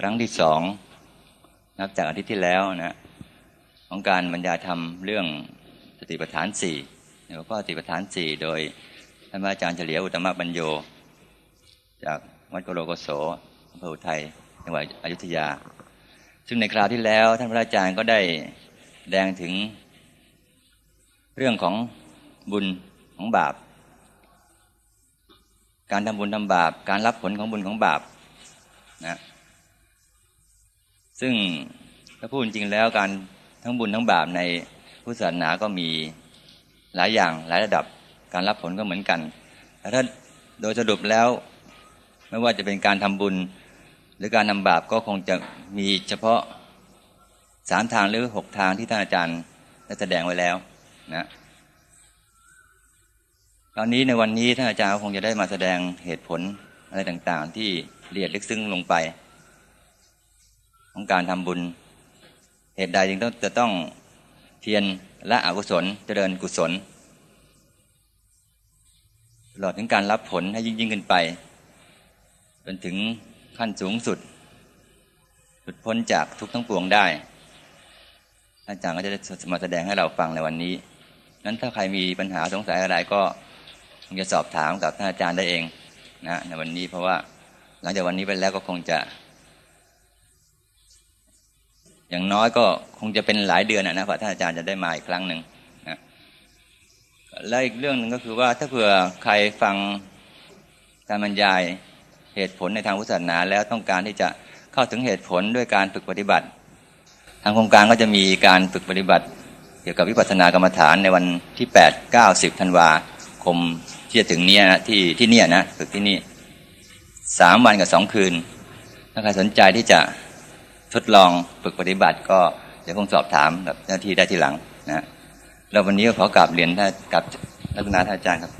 ครั้งที่สองนับจากอาทิตย์ที่แล้วนะของการบรรยายธรรมเรื่องสติปัฏฐานสี่หัวข้อสติปัฏฐานสี่โดยท่านอาจารย์เฉลียวอุตมะบัญโย จากวัดโกโลโกโสอำเภออุทัยจังหวัดอยุธยา ซึ่งในคราวที่แล้วท่านพระอาจารย์ก็ได้แดงถึงเรื่องของบุญของบาป การทำบุญทำบาป การรับผลของบุญของบาปนะ ซึ่งถ้าพูดจริงแล้วการทั้งบุญทั้งบาปในพุทธศาสนาก็มีหลายอย่างหลายระดับการรับผลก็เหมือนกันแต่ถ้าโดยสรุปแล้วไม่ว่าจะเป็นการทำบุญหรือการทำบาปก็คงจะมีเฉพาะสามทางหรือหกทางที่ท่านอาจารย์ได้แสดงไว้แล้วนะคราวนี้ในวันนี้ท่านอาจารย์คงจะได้มาแสดงเหตุผลอะไรต่างๆ ที่ละเอียดลึกซึ้งลงไป ของการทำบุญ เหตุใดจึงต้องจะต้องเพียรละอกุศลเจริญกุศลตลอดถึงการรับผลให้ยิ่งยิ่งขึ้นไปจนถึงขั้นสูงสุดหลุดพ้นจากทุกทั้งปวงได้ อาจารย์ก็จะมาแสดงให้เราฟังในวันนี้ นั้นถ้าใครมีปัญหาสงสัยอะไรก็คงจะสอบถามกับท่านอาจารย์ได้เองนะในวันนี้เพราะว่าหลังจากวันนี้ไปแล้วก็คงจะ อย่างน้อยก็คงจะเป็นหลายเดือนนะพระท่านอาจารย์จะได้มาอีกครั้งหนึ่งนะและอีกเรื่องหนึ่งก็คือว่าถ้าเผื่อใครฟังการบรรยายเหตุผลในทางพุทธศาสนา แล้วต้องการที่จะเข้าถึงเหตุผลด้วยการฝึกปฏิบัติ ทางโครงการก็จะมีการฝึกปฏิบัติ เกี่ยวกับวิปัสสนากรรมฐานในวันที่ 8 9 10ธันวาคมที่จะถึงเนี้ยนะที่ที่เนี่ยนะฝึกที่นี่สามวันกับสองคืนถ้าใครสนใจที่จะ ทดลองฝึกปฏิบัติก็เดี๋ยวคงสอบถามกับเจ้าที่ได้ทีหลังนะแล้ววันนี้ก็ขอกราบเรียนท่านกับรัตนาท่านอาจารย์ครับ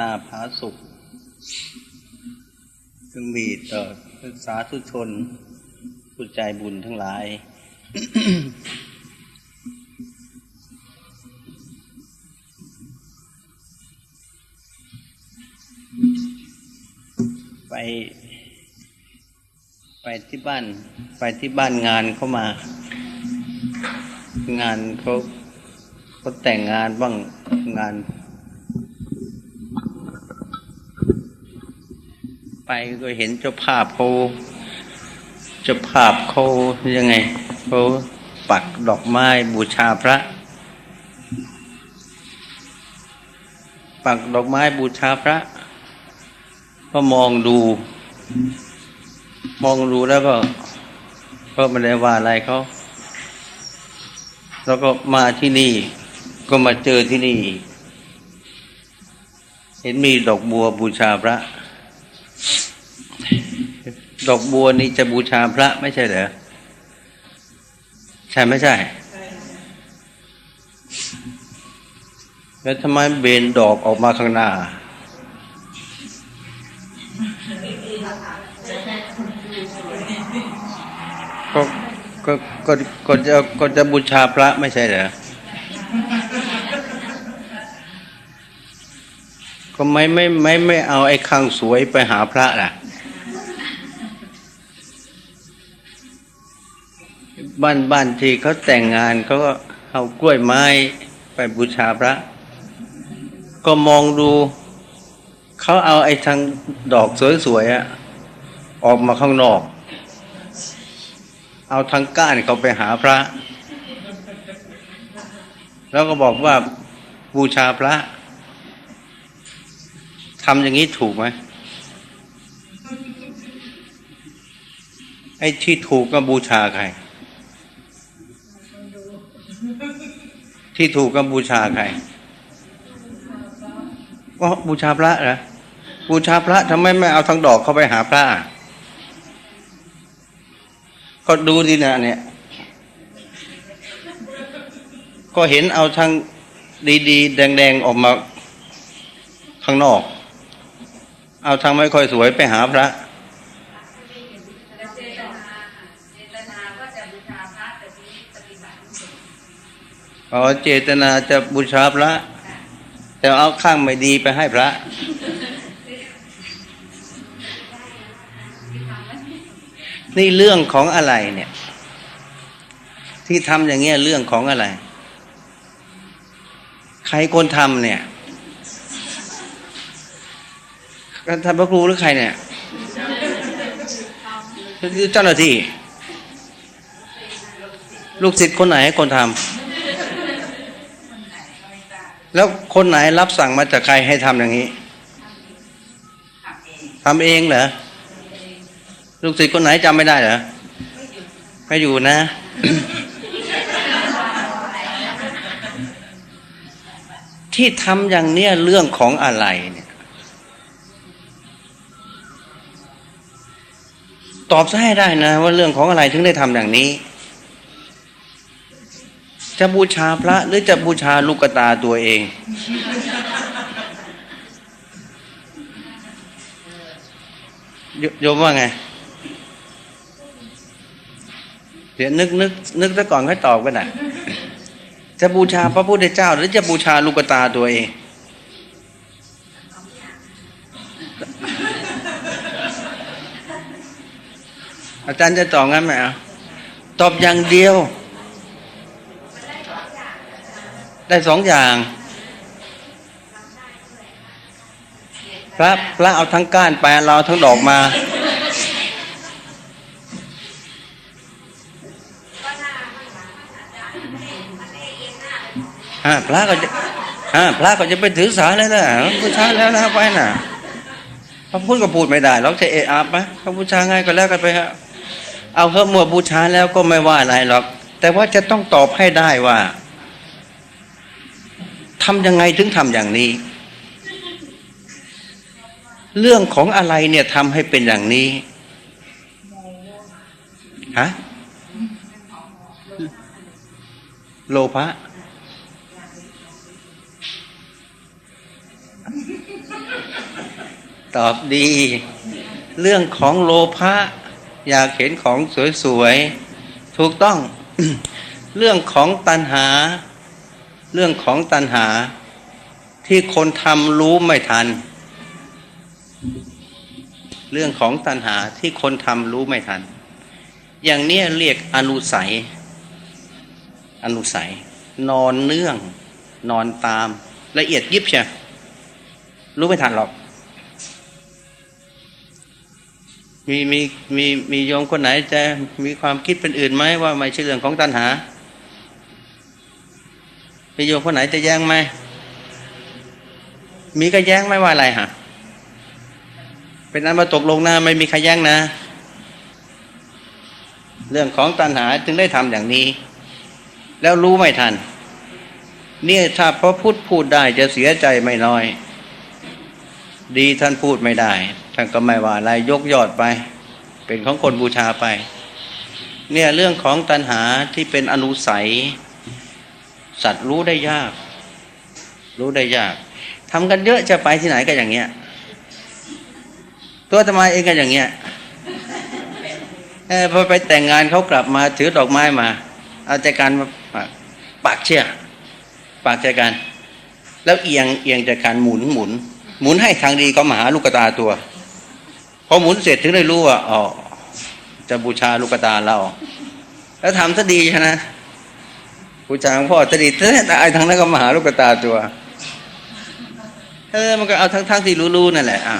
นาผาสุขจึงมีต่อสาธุชนผู้ใจบุญทั้งหลาย ไป ไปที่บ้าน ไปที่บ้านงานเข้ามา งานเขาเขาแต่งงานบ้างงาน ไปก็เห็นเจ้าภาพเขาเจ้าภาพเขายังไงเขาปักดอกไม้บูชาพระ ปักดอกไม้บูชาพระ ก็มองดู มองดูแล้วก็ก็ไม่ได้ว่าอะไรเขา แล้วก็มาที่นี่ ก็มาเจอที่นี่ เห็นมีดอกบัวบูชาพระ ดอกบัวนี่จะบูชาพระไม่ใช่เหรอ ใช่ไม่ใช่ แล้วทำไมเบนดอกออกมาข้างหน้า ก็ก็ก็ก็จะก็จะบูชาพระไม่ใช่เหรอ ก็ไม่ไม่ไม่ไม่เอาไอ้ข้างสวยไปหาพระล่ะ บ้านบ้านที่เขาแต่งงานเขาก็เอากล้วยไม้ไปบูชาพระ ก็มองดู เขาเอาไอ้ทางดอกสวยๆอะออกมาข้างนอก เอาทางก้านเขาไปหาพระ แล้วก็บอกว่าบูชาพระทำอย่างนี้ถูกไหมไอ้ที่ถูกก็บูชาใคร ที่ถูกก็บูชาใครก็บูชาพระเหรอบูชาพระทำไมไม่เอาทั้งดอกเข้าไปหาพระ ก็ดูดินะเนี่ย ก็เห็นเอาทั้งดีๆ แดงๆ ออกมาข้างนอก เอาทางไม่ค่อยสวยไปหาพระเจตนาเจตนาก็จะบูชาพระแต่ทีนี้ปฏิบัติไม่ถูกอ๋อเจตนาจะบูชาพระ แต่เอาข้างไม่ดีไปให้พระ นี่เรื่องของอะไรเนี่ย ที่ทำอย่างเงี้ยเรื่องของอะไร ใครคนทำเนี่ยท่านพระครูหรือใครเนี่ยคือเจ้าหน้าที่ ลูกศิษย์คนไหนคนทำแล้วคนไหนรับสั่งมาจากใครให้ทำอย่างนี้ทำเองเหรอ ลูกศิษย์คนไหนจำไม่ได้เหรอไม่อยู่นะ ที่ทำอย่างเนี้ยเรื่องของอะไรเนี่ย ตอบซะให้ได้นะ ว่าเรื่องของอะไรถึงได้ทำอย่างนี้ จะบูชาพระ หรือจะบูชาลูกตาตัวเองโยโยมว่าไง เดี๋ยวนึกนึกนึกซะก่อนค่อยตอบกันนะจะบูชาพระพุทธเจ้า หรือจะบูชาลูกตาตัวเอง อาจารย์จะตอบงั้นไหมอะตอบอย่างเดียว ได้สองอย่าง พระพระเอาทั้งก้านไปเราเอาทั้งดอกมา อ่าพระก็จะอ่าพระก็จะไปถือสาเลยนะบูชาแล้วนะไปน่ะพระพุทธก็พูดไม่ได้เราจะเอะอาบไหมพระบูชาง่ายก็แล้วกันไปฮะเอาเถอะเมื่อบูชาแล้วก็ไม่ว่าอะไรหรอก แต่ว่าจะต้องตอบให้ได้ว่าทำยังไงถึงทำอย่างนี้ เรื่องของอะไรเนี่ยทำให้เป็นอย่างนี้ฮะโลภะ ตอบดี เรื่องของโลภะอยากเห็นของสวยๆ ถูกต้อง เรื่องของตัณหา เรื่องของตัณหา ที่คนทำรู้ไม่ทัน เรื่องของตัณหาที่คนทำรู้ไม่ทัน อย่างเนี้ยเรียกอนุสัย อนุสัย นอนเนื่อง นอนตามละเอียดยิบใช่ รู้ไม่ทันหรอก มีมีมีมีโยมคนไหนจะมีความคิดเป็นอื่นไหมว่าไม่ใช่เรื่องของตัณหา มีโยมคนไหนจะแย้งไหม มีก็แย้งไม่ว่าอะไรฮะ เป็นนั้นมาตกลงนะไม่มีใครแย้งนะ เรื่องของตัณหาจึงได้ทำอย่างนี้ แล้วรู้ไม่ทันเนี่ยถ้าพระพุทธพูดได้จะเสียใจไม่น้อย ดีท่านพูดไม่ได้ ท่านก็ไม่ว่าอะไรยกยอดไป เป็นของคนบูชาไป เนี่ยเรื่องของตัณหาที่เป็นอนุสัย สัตว์รู้ได้ยาก รู้ได้ยากทำกันเยอะจะไปที่ไหนก็อย่างเงี้ย ตัวทำไมเองก็อย่างเงี้ยเออพอไปแต่งงานเขากลับมาถือดอกไม้มา เอาใจการมาปากเชี่ยปากใจกัน แล้วเอียงเอียงจากการหมุนหมุน หมุนให้ทางดีก็มาหาลูกตาตัวพอหมุนเสร็จถึงได้รู้ว่าอ๋อจะบูชาลูกตาเรา แล้วทำซะดีใช่ไหมบูชาหลวงพ่อจะดีแต่ไอ้ทางนั้นก็มาหาลูกตาตัวเออมันก็เอาทั้งทั้งที่รู้ๆนั่นแหละอ้า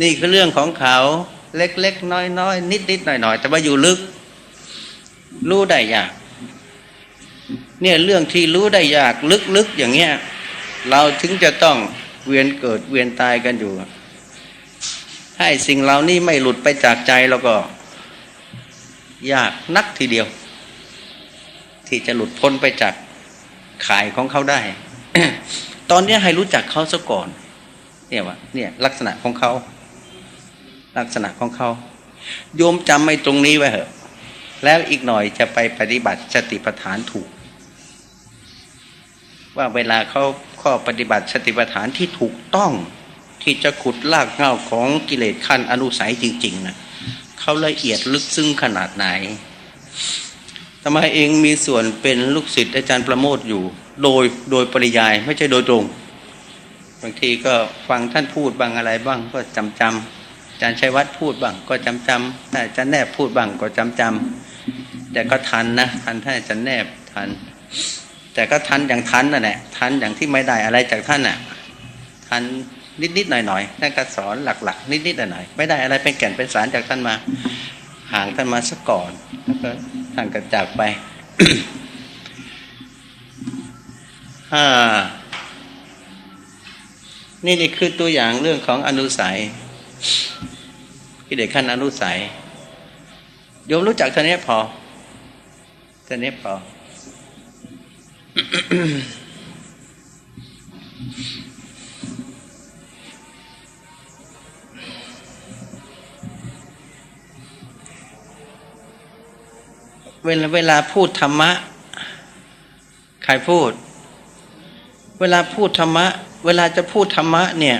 นี่คือเรื่องของเขาเล็กๆน้อยๆนิดๆหน่อยๆแต่ว่าอยู่ลึก รู้ได้ยาก เนี่ยเรื่องที่รู้ได้ยาก ลึกๆอย่างเงี้ย เราถึงจะต้องเวียนเกิดเวียนตายกันอยู่ให้สิ่งเหล่านี้ไม่หลุดไปจากใจแล้วก็ ยากนักทีเดียว ที่จะหลุดพ้นไปจากขายของเขาได้ ตอนนี้ให้รู้จักเขาซะก่อน เนี่ยว่าเนี่ย ลักษณะของเขา ลักษณะของเขา โยมจำไม่ตรงนี้ไว้เหอะ แล้วอีกหน่อยจะไปปฏิบัติสติปัฏฐานถูก ว่าเวลาเขา ข้อปฏิบัติสติปัฏฐานที่ถูกต้องที่จะขุดลากเงาของกิเลสขั้นอนุสัยจริงๆนะเขาละเอียดลึกซึ้งขนาดไหนทำไมเองมีส่วนเป็นลูกศิษย์อาจารย์ประโมทอยู่ โดยโดยปริยายไม่ใช่โดยตรง บางทีก็ฟังท่านพูดบางอะไรบ้างก็จำจำอาจารย์ชัยวัฒน์พูดบ้างก็จำจำถ้าอาจารย์แนบพูดบ้างก็จำจำแต่ก็ทันนะทันถ้านอาจารย์แนบทัน แต่ก็ทันอย่างทันน่ะแหละทันอย่างที่ไม่ได้อะไรจากท่านน่ะ ทันนิดๆหน่อยๆท่านก็สอนหลัก ๆ นิดๆหน่อยๆไม่ได้อะไรเป็นแก่นเป็นสารจากท่านมา ห่างท่านมาสักก่อนแล้วก็ท่านก็จากไปอ่านี่นี่คือตัวอย่างเรื่องของอนุสัยที่เด็กขั้นอนุสัยโยมรู้จักท่านี้พอท่านี้พอ เวลาเวลาพูดธรรมะ ใครพูด เวลาพูดธรรมะ เวลาจะพูดธรรมะ เนี่ย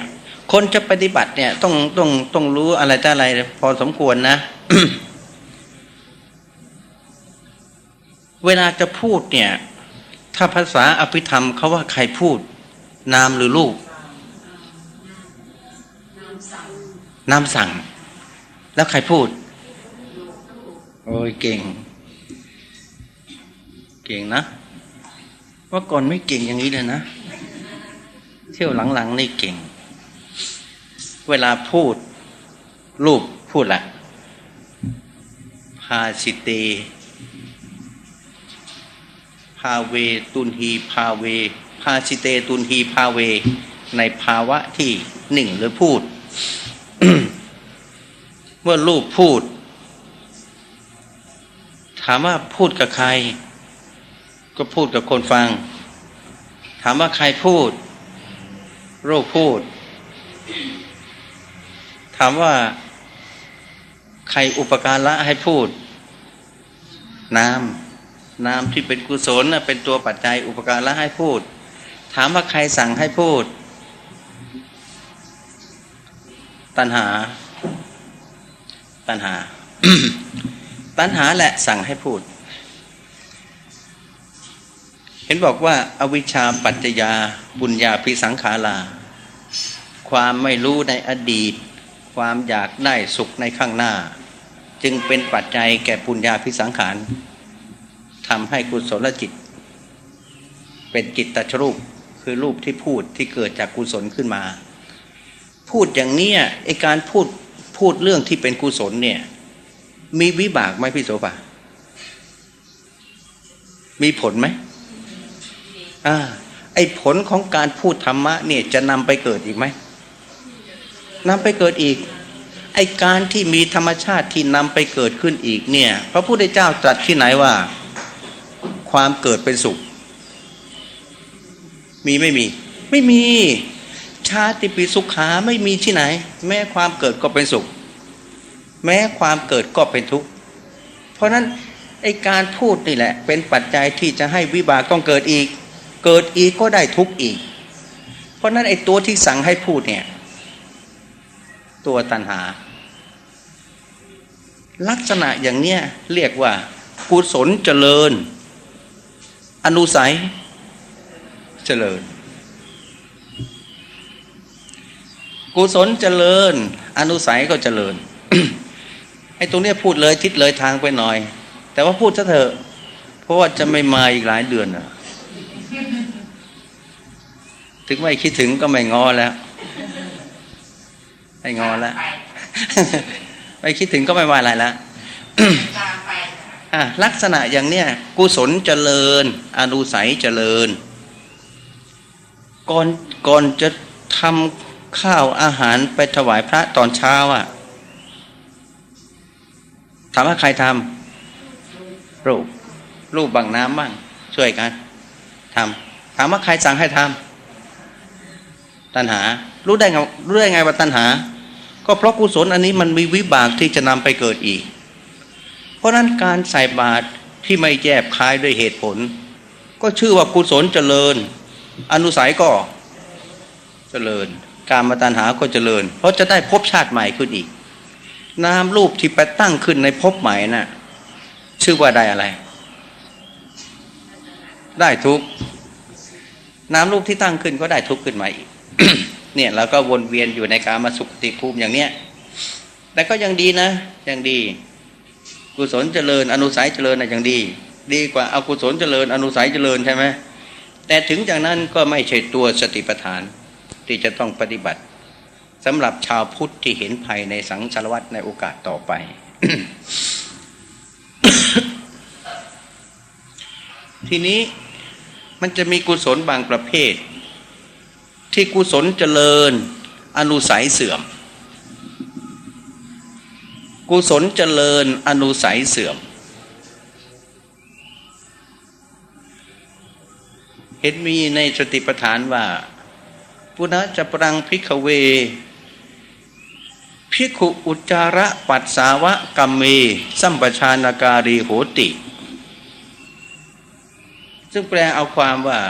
คนจะปฏิบัติเนี่ย ต้องต้องต้องรู้อะไรต่ออะไร พอสมควรนะเวลาจะพูดเนี่ย ถ้าภาษาอภิธรรมเขาว่าใครพูด นามหรือลูก นามสั่ง แล้วใครพูด โอ้ยเก่ง เก่งนะว่าก่อนไม่เก่งอย่างนี้เลยนะ เที่ยวหลังๆนี่เก่ง เวลาพูด รูปพูดละพาสิเต พาเวตุนฮีพาเวพาสิเตตุนฮีพาเว ในภาวะที่หนึ่งหรือพูด เมื่อรูปพูด ถามว่าพูดกับใคร ก็พูดกับคนฟัง ถามว่าใครพูดรูปพูด ถามว่า ใครอุปการะให้พูด น้ำ น้ำที่เป็นกุศลเป็นตัวปัจจัยอุปการะให้พูด ถามว่าใครสั่งให้พูด ตัณหา ตัณหา ตัณหาแหละสั่งให้พูด เห็นบอกว่าอาวิชชาปัจจยาปุญญาพิสังขาราความไม่รู้ในอดีต ความอยากได้สุขในข้างหน้า จึงเป็นปัจจัยแก่ปุญญาพิสังขาร ทำให้กุศลจิต เป็นจิตตชรูปคือรูปที่พูดที่เกิดจากกุศลขึ้นมา พูดอย่างนี้ไอการพูดพูดเรื่องที่เป็นกุศลเนี่ย มีวิบากไหมพี่โสภามีผลไหมอ่าไอผลของการพูดธรรมะเนี่ยจะนำไปเกิดอีกไหมนำไปเกิดอีก ไอการที่มีธรรมชาติที่นำไปเกิดขึ้นอีกเนี่ย พระพุทธเจ้าตรัสที่ไหนว่า ความเกิดเป็นสุข มีไม่มี ไม่มี ชาติปีสุขาไม่มีที่ไหน แม้ความเกิดก็เป็นสุข แม้ความเกิดก็เป็นทุกข์เพราะนั้นไอการพูดนี่แหละ เป็นปัจจัยที่จะให้วิบากต้องเกิดอีก เกิดอีกก็ได้ทุกข์อีก เพราะนั้นไอตัวที่สั่งให้พูดเนี่ย ตัวตัณหา ลักษณะอย่างเนี้ยเรียกว่ากุศลเจริญ อนุสัย เจริญ กุศลเจริญ อนุสัยก็เจริญไอ้ตรงเนี้ยพูดเลยทิศเลยทางไปหน่อย แต่ว่าพูดซะเถอะ เพราะว่าจะไม่มาอีกหลายเดือนน่ะถึงไม่คิดถึงก็ไม่งอแล้วไม่งอแล้วไปไม่คิดถึงก็ไม่ว่าอะไรแล้วตามไปอะ ลักษณะอย่างเนี้ยกุศลเจริญ อนุสัยเจริญ ก่อนก่อนจะทำข้าวอาหารไปถวายพระตอนเช้าอะถามว่าใครทำรูปรูปบังน้ำบ้าง ช่วยกันทำถามว่าใครสั่งให้ทำตัณหา รู้ได้ไงรู้ได้ไงว่าตัณหา ก็เพราะกุศลอันนี้มันมีวิบากที่จะนำไปเกิดอีก เพราะนั้นการใส่บาตรที่ไม่แยบคายด้วยเหตุผล ก็ชื่อว่ากุศลเจริญ อนุสัยก็เจริญ การมาตัญหาก็เจริญ เพราะจะได้ภพชาติใหม่ขึ้นอีก นามรูปที่ไปตั้งขึ้นในภพใหม่น่ะชื่อว่าได้อะไร ได้ทุกนามรูปที่ตั้งขึ้นก็ได้ทุกข์ขึ้นมาอีกเนี่ยเราก็วนเวียนอยู่ในการมาสุขติภูมิอย่างเนี้ยแต่ก็ยังดีนะยังดี กุศลเจริญอนุสัยเจริญนะยังดี ดีกว่าเอากุศลเจริญอนุสัยเจริญใช่ไหมแต่ถึงจากนั้นก็ไม่ใช่ตัวสติปัฏฐานที่จะต้องปฏิบัติสำหรับชาวพุทธที่เห็นภัยในสังสารวัฏในโอกาสต่อไป ทีนี้มันจะมีกุศลบางประเภท ที่กุศลเจริญอนุสัยเสื่อม กุศลเจริญอนุสัยเสื่อม เห็นมีในสติปัฏฐานว่า ปุณะจะปรังพิกเว พิกุอุจาระปัสสาวะกัมเม สัมปชานการีโหติ ซึ่งแปลเอาความว่า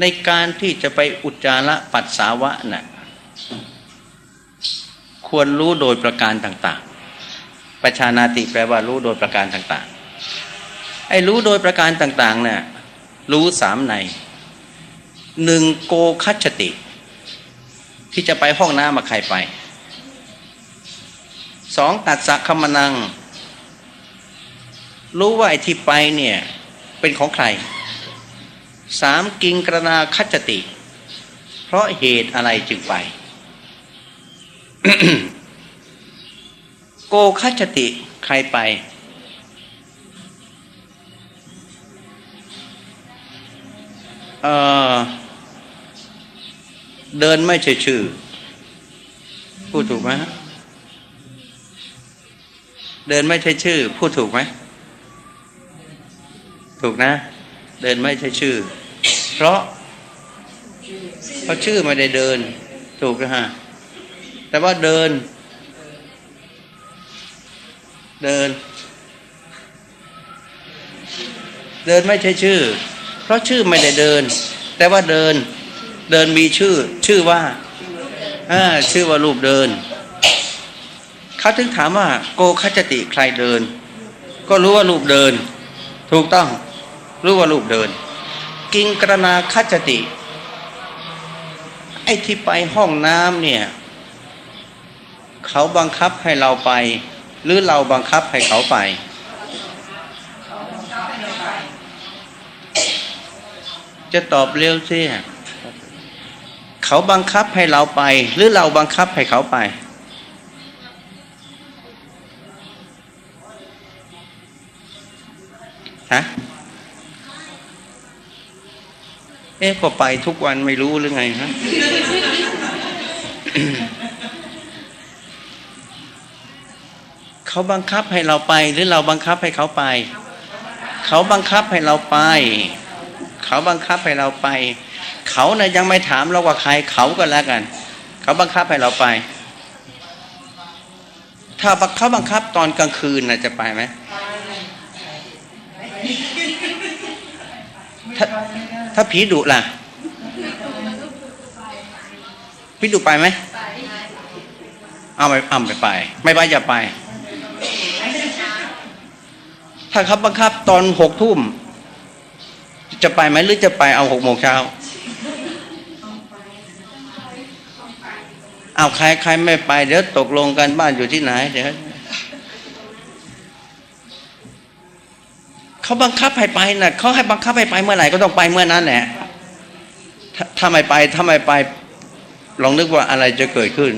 ในการที่จะไปอุจจาระปัสสาวะน่ะ ควรรู้โดยประการต่างๆ ประชานาติแปลว่ารู้โดยประการต่างๆ ไอ้รู้โดยประการต่างๆเนี่ยรู้สามในหนึ่งโกคัจติ ที่จะไปห้องน้ำมาใครไปสองตัดสักคมนัง รู้ว่าไอ้ที่ไปเนี่ยเป็นของใครสามกิงกรณาคัจติ เพราะเหตุอะไรจึงไป โกคัจติใครไป เออเดินไม่ใช่ชื่อ พูดถูกไหมฮะเดินไม่ใช่ชื่อ พูดถูกไหม ถูกนะ เดินไม่ใช่ชื่อ เพราะเพราะชื่อไม่ได้เดิน ถูกนะฮะ แต่ว่าเดิน เดิน เดินไม่ใช่ชื่อ เพราะชื่อไม่ได้เดิน แต่ว่าเดิน เดินมีชื่อ ชื่อว่าอ่าชื่อว่ารูปเดินเขาถึงถามว่า โกคัจจติใครเดิน ก็รู้ว่ารูปเดิน ถูกต้อง รู้ว่ารูปเดิน กิงกรณาคัจจติไอ้ที่ไปห้องน้ำเนี่ย เขาบังคับให้เราไป หรือเราบังคับให้เขาไป จะตอบเร็วสิเขาบังคับให้เราไป หรือเราบังคับให้เขาไป ฮะ เอ๊ะก็ไปทุกวันไม่รู้หรือไงฮะ เขาบังคับให้เราไป หรือเราบังคับให้เขาไป เขาบังคับให้เราไป เขาบังคับให้เราไป เขานะ่ะยังไม่ถามเราว่าใครเขาก็แล้วกัน เขาบังคับให้เราไป ถ้าเขาบังคับตอนกลางคืนนะจะไปไหมถ้าถ้าผีดุล่ะผีดุไปไหม เอาไม่เอาไม่ไป ไม่ไปอย่าไป ถ้าเขาบังคับตอนหกทุ่มจะไปไหมหรือจะไปเอาหกโมงเช้าเอาใครใครไม่ไป เดี๋ยวตกลงกันบ้านอยู่ที่ไหนเดี๋ยวเขาบังคับให้ไปนะเขาให้บังคับให้ไปเมื่อไหร่ก็ต้องไปเมื่อนั้นแหละถ้าถ้าไม่ไปถ้าไม่ไปลองนึกว่าอะไรจะเกิดขึ้น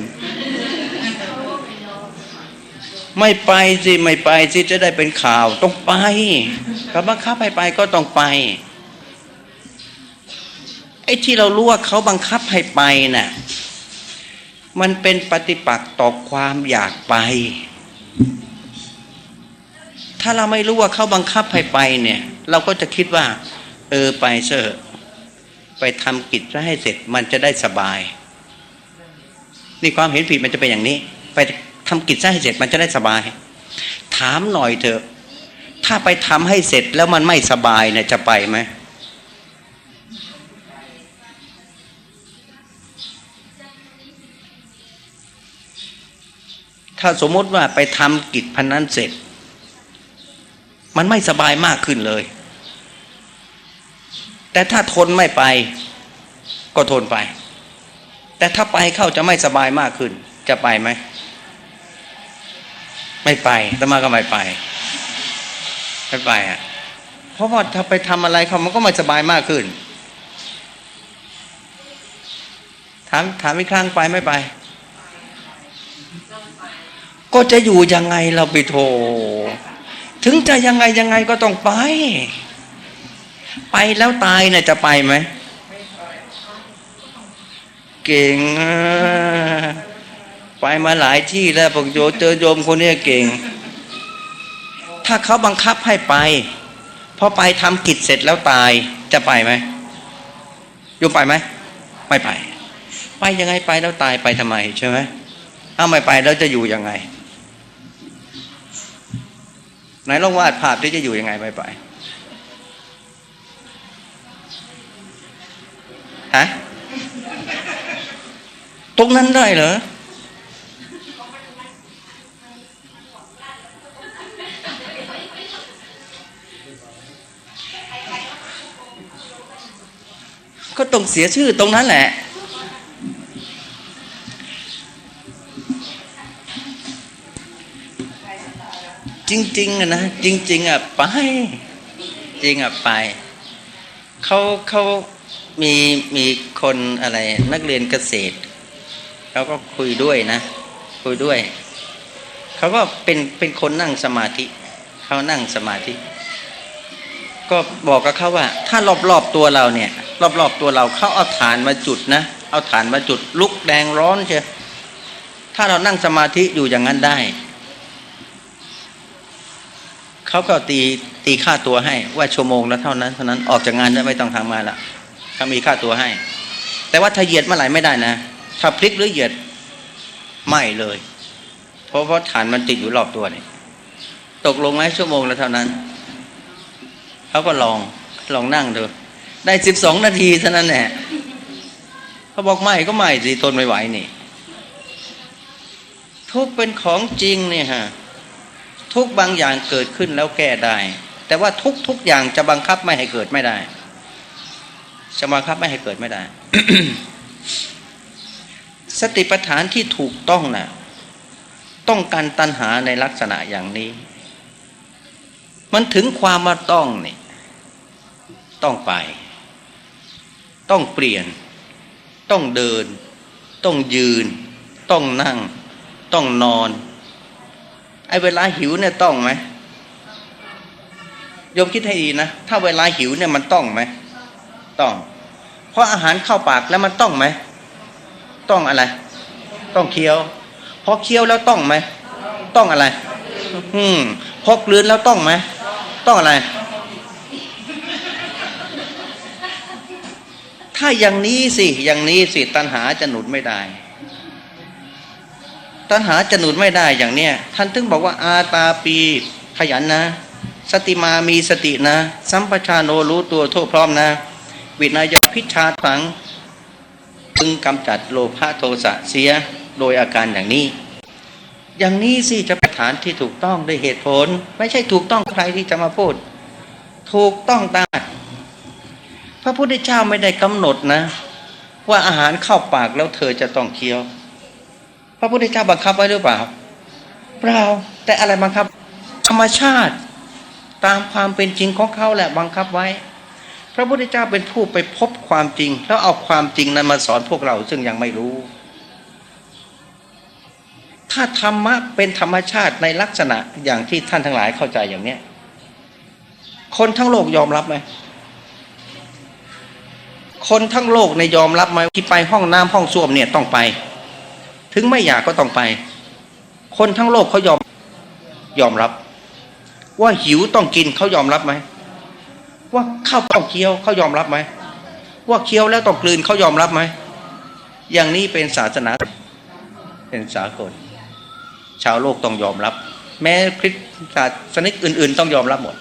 ไม่ไปสิไม่ไปสิจะได้เป็นข่าวต้องไปเขาบังคับให้ไปก็ต้องไปไอ้ที่เรารู้ว่าเขาบังคับให้ไปน่ะมันเป็นปฏิปักษ์ต่อความอยากไป ถ้าเราไม่รู้ว่าเขาบังคับให้ไปเนี่ย เราก็จะคิดว่า เออไปเถอะไปทำกิจให้เสร็จมันจะได้สบาย นี่ความเห็นผิดมันจะเป็นอย่างนี้ ไป ทำกิจให้เสร็จมันจะได้สบาย ถามหน่อยเถอะ ถ้าไปทำให้เสร็จแล้วมันไม่สบายเนี่ยจะไปไหมถ้าสมมติว่าไปทำกิจพันนั้นเสร็จ มันไม่สบายมากขึ้นเลย แต่ถ้าทนไม่ไป ก็ทนไป แต่ถ้าไปเข้าจะไม่สบายมากขึ้น จะไปไหม ไม่ไปอาตมาก็ไม่ไป ไม่ไปอะ เพราะว่าถ้าไปทำอะไรเขามันก็ไม่สบายมากขึ้น ถามถามอีกครั้งไปไม่ไป ก็จะอยู่ยังไงเราไปโทถึงจะยังไงยังไงก็ต้องไป ไปแล้วตายเนี่ยจะไปไหม เก่งอะ ไปมาหลายที่แล้วพวกโยเจอโยมคนนี้เก่ง ถ้าเขาบังคับให้ไปพอไปทำกิจเสร็จแล้วตายจะไปไหมโยมไปไหมไม่ไป ไปยังไงไปแล้วตายไปทำไมใช่ไหมถ้าไม่ไปแล้วจะอยู่ยังไงไหนลองวาดภาพที่จะอยู่ยังไงไม่ไปฮะตรงนั้นได้เหรอ ก็ต้องเสียชื่อตรงนั้นแหละ จริงๆอะนะจริง ๆอะไป จริงอะไปเขาเขามีมีคนอะไร นักเรียนเกษตรเขาก็คุยด้วยนะ คุยด้วยเขาก็เป็นเป็นคนนั่งสมาธิเขานั่งสมาธิ ก็บอกกับเขาว่า ถ้ารอบๆตัวเราเนี่ย รอบๆตัวเราเขาเอาฐานมาจุดนะ เอาฐานมาจุดลุกแดงร้อนเชียวถ้าเรานั่งสมาธิอยู่อย่างนั้นได้เขาก็ตีตีค่าตัวให้ว่าชั่วโมงละเท่านั้นเท่านั้นออกจากงานได้วไม่ต้องทำงานละเขามีค่าตัวให้ แต่ว่าถ้าเหยียดเมื่อไหร่ไม่ได้นะถ้าพลิกหรือเหยียดไม่เลย เพราะเพราะฐานมันติดอยู่รอบตัวนี่ตกลงไหมชั่วโมงละเท่านั้นเขาก็ลองลองนั่งดู ได้สิบสองนาทีเท่านั้นแหละเขาบอกไม่ก็ไม่สิทนไม่ไหวนี่ ทุกเป็นของจริงเนี่ยฮะทุกบางอย่างเกิดขึ้นแล้วแก้ได้ แต่ว่าทุกทุกอย่างจะบังคับไม่ให้เกิดไม่ได้จะบังคับไม่ให้เกิดไม่ได้ สติปัฏฐานที่ถูกต้องนะ่ะ ต้องการตัณหาในลักษณะอย่างนี้ มันถึงความมาต้องนี่ต้องไป ต้องเปลี่ยน ต้องเดิน ต้องยืน ต้องนั่ง ต้องนอน ไอ้เวลาหิวเนี่ยต้องไหมโยมคิดให้ดีนะ ถ้าเวลาหิวเนี่ยมันต้องไหม ต้อง เพราะอาหารเข้าปากแล้วมันต้องไหม ต้องอะไร ต้องเคี้ยวพอเคี้ยวแล้วต้องไหม ต้องอะไร อืมพอกลืนแล้วต้องไหม ต้องอะไร ถ้าอย่างนี้สิอย่างนี้สิตัณหาจะหนุนไม่ได้ ตัณหาจะหนุนไม่ได้อย่างเนี้ยท่านถึงบอกว่าอาตาปีขยันนะ สติมามีสตินะ สัมปชานโนรู้ตัวทั่วพร้อมนะ วินัยพิชาถังพึงกำจัดโลภะโทสะเสียโดยอาการอย่างนี้ อย่างนี้สิจะเป็นฐานที่ถูกต้องด้วยเหตุผล ไม่ใช่ถูกต้องใครที่จะมาพูด ถูกต้องตาม พระพุทธเจ้าไม่ได้กำหนดนะ ว่าอาหารเข้าปากแล้วเธอจะต้องเคี้ยว พระพุทธเจ้าบังคับไว้หรือเปล่า เปล่า แต่อะไรบังคับ ธรรมชาติตามความเป็นจริงของเขาแหละบังคับไว้ พระพุทธเจ้าเป็นผู้ไปพบความจริง แล้วเอาความจริงนั้นมาสอนพวกเราซึ่งยังไม่รู้ ถ้าธรรมะเป็นธรรมชาติในลักษณะอย่างที่ท่านทั้งหลายเข้าใจอย่างเนี้ยคนทั้งโลกยอมรับไหม คนทั้งโลกในยอมรับไหมที่ไปห้องน้ำห้องส้วมเนี่ยต้องไป ถึงไม่อยากก็ต้องไป คนทั้งโลกเขายอมยอมรับ ว่าหิวต้องกินเขายอมรับไหมว่าข้าวต้องเคี้ยวเขายอมรับไหมว่าเคี้ยวแล้วต้องกลืนเขายอมรับไหมอย่างนี้เป็นศาสนาเป็นสากลชาวโลกต้องยอมรับ แม้คริสตศาสนิกอื่น ๆ ต้องยอมรับหมด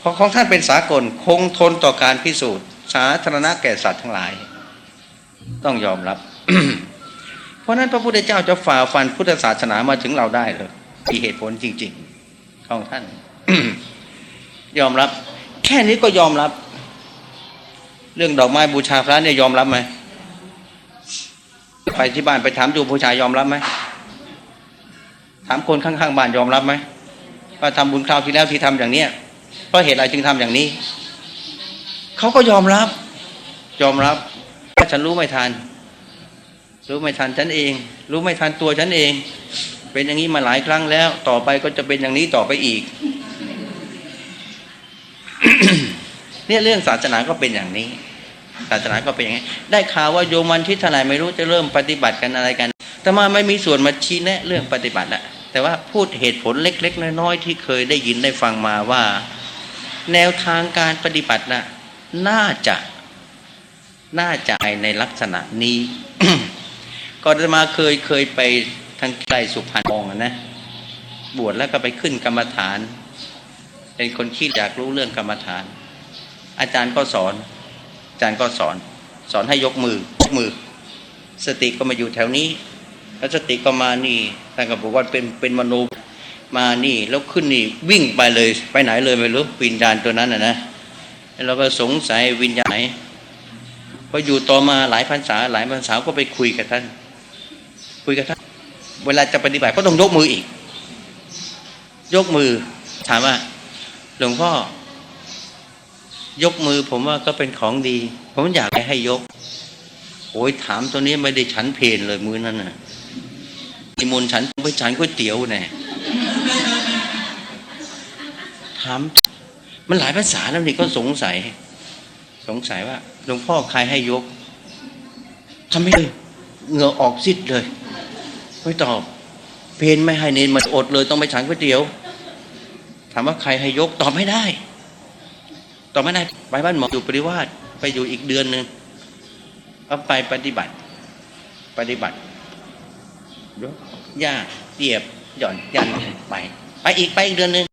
เพราะของท่านเป็นสากลคงทนต่อการพิสูจน์ สาธารณะแก่สัตว์ทั้งหลาย ต้องยอมรับ เพราะนั้นพระพุทธเจ้าจะฝ่าฟันพุทธศาสนามาถึงเราได้เลยมีเหตุผลจริง ๆ ของท่าน ยอมรับ แค่นี้ก็ยอมรับ เรื่องดอกไม้บูชาพระเนี่ยยอมรับไหมไปที่บ้านไปถามดูผู้ชายยอมรับไหมถามคนข้างๆบ้านยอมรับไหมว่าทำบุญคราวที่แล้วที่ทำอย่างเนี้ยเพราะเหตุอะไรจึงทำอย่างนี้ เขาก็ยอมรับ ยอมรับว่าฉันรู้ไม่ทัน รู้ไม่ทันฉันเอง รู้ไม่ทันตัวฉันเอง เป็นอย่างนี้มาหลายครั้งแล้ว ต่อไปก็จะเป็นอย่างนี้ต่อไปอีก เนี่ยเรื่องศาสนาก็เป็นอย่างนี้ ศาสนาก็เป็นอย่างนี้ ได้ข่าวว่าโยมวันที่เท่าไหร่ไม่รู้จะเริ่มปฏิบัติกันอะไรกัน แต่มาไม่มีส่วนมาชี้แนะเรื่องปฏิบัติอะแต่ว่าพูดเหตุผลเล็ก ๆ น้อยๆที่เคยได้ยินได้ฟังมาว่า แนวทางการปฏิบัติน่ะ น่าจะน่าจะในลักษณะนี้ก่อนจะมาเคยเคยไปทางไกลสุพรรณองนะ บวชแล้วก็ไปขึ้นกรรมฐาน เป็นคนคิดอยากรู้เรื่องกรรมฐาน อาจารย์ก็สอน อาจารย์ก็สอน สอนให้ยกมือยกมือ สติก็มาอยู่แถวนี้ แล้วสติก็มานี่ท่านก็บอกว่าเป็นเป็นมโนมานี่แล้วขึ้นนี่วิ่งไปเลย ไปไหนเลยไม่รู้วิญญาณตัวนั้นนะนะ เราก็สงสัยวิญญาณไหนพออยู่ต่อมาหลายพรรษาหลายพรรษาก็ไปคุยกับท่าน คุยกับท่าน เวลาจะปฏิบัติก็ต้องยกมืออีก ยกมือถามว่า หลวงพ่อยกมือผมว่าก็เป็นของดี ผมอยากให้ยกโอ้ยถามตัวนี้ไม่ได้ฉันเพลนเลยมือนั้นน่ะนิมนต์ฉันไปฉันก๋วยเตี๋ยวแน่ถาม มันหลายภาษาแล้วนี่ก็สงสัย สงสัยว่าหลวงพ่อใครให้ยกทำไม่เลยเหงื่อออกซิดเลย ไม่ตอบ เพนไม่ให้เนนมาอดเลย ต้องไปฉันก๋วยเตี๋ยว ถามว่าใครให้ยกตอบไม่ได้ ตอบไม่ได้ไปบ้านหมออยู่ปริวาสไปอยู่อีกเดือนหนึ่งเอาไปปฏิบัติ ปฏิบัติยกย่าเตียบหย่อนยันไป ไปอีกไปอีกเดือนหนึ่ง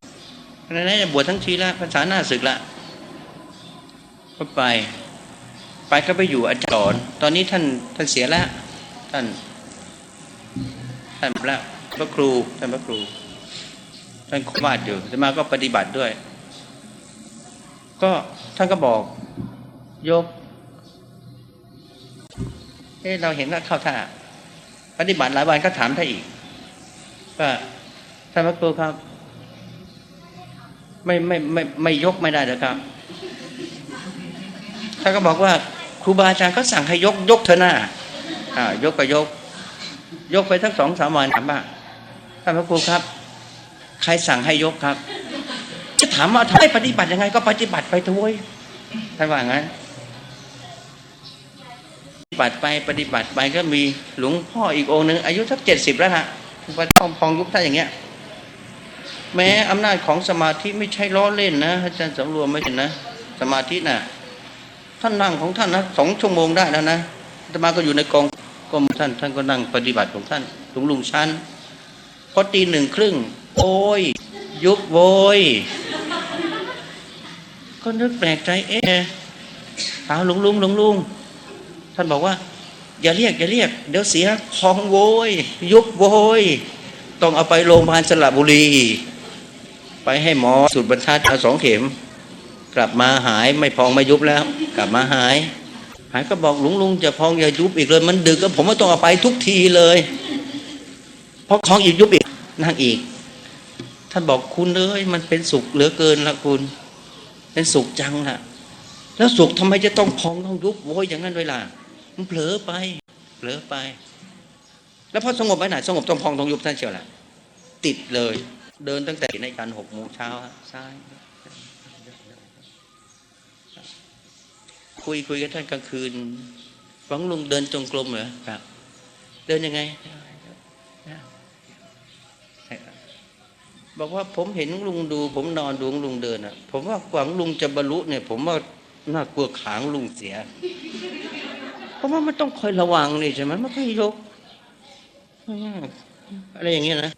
นั้นบวชทั้งทีละภาษาหน้าศึกละก็ไป ไปก็ไปอยู่อาจารย์สอน ตอนนี้ท่านท่านเสียแล้วท่าน ท่านพระพระครูท่านพระครู ท่านวาดอยู่แต่มาก็ปฏิบัติด้วย ก็ท่านก็บอกยกเอ้เราเห็นว่าเข้าท่าปฏิบัติหลายวันก็ถามท่านอีกว่าท่านพระครูครับ ไม่ไม่ไม่ไม่ยกไม่ได้เหรอครับท่านก็บอกว่าครูบาอาจารย์เขาสั่งให้ยกยกเถอหน้าอ่ายกก็ยก ยกไปทั้งสองสามวันถามว่าท่านพระครูครับ ใครสั่งให้ยกครับ จะถามว่าทำให้ปฏิบัติยังไง ก็ปฏิบัติไปทุยท่านว่างั้นปฏิบัติไปปฏิบัติไปก็มีหลวงพ่ออีกองค์หนึ่งอายุสักเจ็ดสิบแล้วฮะวัดทองพองยุบท่านอย่างเงี้ย แม้อำนาจของสมาธิไม่ใช่ล้อเล่นนะอาจารย์สำรวมไม่เห็นนะสมาธิน่ะท่านนั่งของท่านนะสองชั่วโมงได้แล้วนะอาตมาก็อยู่ในกองกรมท่านท่านก็นั่งปฏิบัติของท่านลุงลุงชั้นพอตีหนึ่งครึ่ง โอ้ย ยุบโวยก็นึกแปลกใจเอ๊ะถามลุงลุงลุงลุงท่านบอกว่า อย่าเรียก อย่าเรียก เดี๋ยวเสียพองโวย ยุบโวย ต้องเอาไปโรงพยาบาลสระบุรี ไปให้หมอสูตรบรรทัดเอาสองเข็ม กลับมาหายไม่พองไม่ยุบแล้ว กลับมาหาย หายก็บอกลุงลุงจะพองอย่ายุบอีกเลย มันดึกก็ผมไม่ต้องเอาไปทุกทีเลยเพราะของอีกยุบอีกนั่งอีก ท่านบอกคุณเอ้ยมันเป็นสุขเหลือเกินละคุณ เป็นสุขจังละแล้วสุขทำไมจะต้องพองต้องยุบโว้ยอย่างนั้นเวลามันเผลอไปเผลอไป แล้วพอสงบไปไหนสงบต้องพองต้องยุบท่านเชียวละติดเลย เดินตั้งแต่ในการหกโมงเช้าซ้าย คุยคุยกับท่านกลางคืนฟังลุงเดินจงกรมเหรอครับ เดินยังไง บอกว่าผมเห็นลุงดู ผมนอนดูลุงเดินอะ ผมว่าหวังลุงจะบรรลุเนี่ย ผมว่าน่ากลัวขางลุงเสีย เพราะว่ามันต้องคอยระวังนี่ใช่ไหมไม่ค่อยยกอะไรอย่างเงี้ยนะ